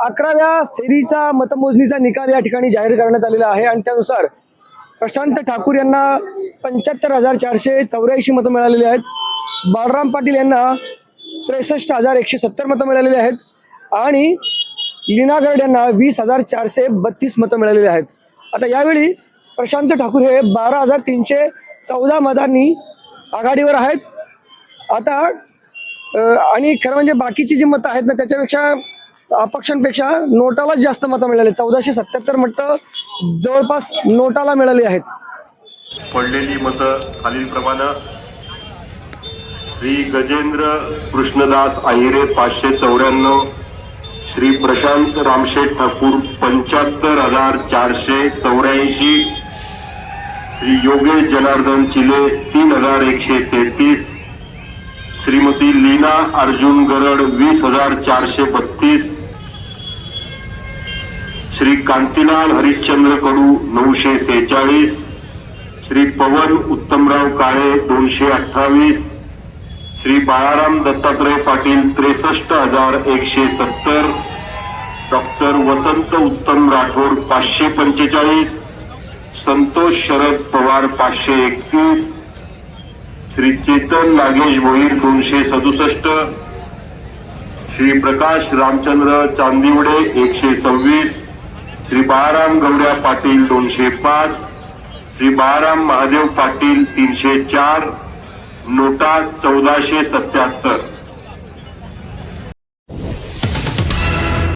अकराव्या फेरीचा मतमोजणीचा निकाल या ठिकाणी जाहीर करण्यात आलेला आहे आणि त्यानुसार प्रशांत ठाकूर यांना पंच्याहत्तर हजार चारशे चौऱ्याऐंशी मतं मिळालेली आहेत. बाळराम पाटील यांना त्रेसष्ट हजार एकशे सत्तर मतं मिळालेली आहेत. आणि लीनागर्ड यांना वीस हजार चारशे बत्तीस मतं मिळालेली आहेत. आता यावेळी प्रशांत ठाकूर हे बारा हजार तीनशे चौदा मतांनी आघाडीवर आहेत. आता आणि खरं म्हणजे बाकीची जी मतं आहेत ना त्याच्यापेक्षा अपक्षांपेक्षा नोटालाच जास्त मतं मिळाली. चौदाशे सत्याहत्तर मतं जवळपास नोटाला मिळाली आहेत. पडलेली मतं खालीलप्रमाणे श्री गजेंद्र कृष्णदास आहिरे पाचशे चौऱ्याण्णव श्री प्रशांत रामशेठ ठाकूर पंच्याहत्तर हजार चारशे चौऱ्याऐंशी श्री योगेश जनार्दन चिले तीन हजार एकशे तेहतीस श्रीमती लीना अर्जुन गरड वीस हजार चारशे बत्तीस श्री कांतीलाल हरिश्चंद्र कडू नऊशे सेहेचाळीस श्री पवन उत्तमराव काळे दोनशे अठ्ठावीस श्री बाळाराम दत्तात्रय पाटील त्रेसष्ट हजार एकशे सत्तर डॉक्टर वसंत उत्तम राठोड पाचशे पंचेचाळीस संतोष शरद पवार पाचशे एकतीस श्री चेतन नागेश भोईर दोनशे सदुसष्ट श्री प्रकाश रामचंद्र चांदिवडे एकशे सव्वीस श्री बाळाराम गौड्या पाटील दोनशे पाच श्री बाळाराम महादेव पाटील तीनशे चार नोटा चौदाशे सत्याहत्तर.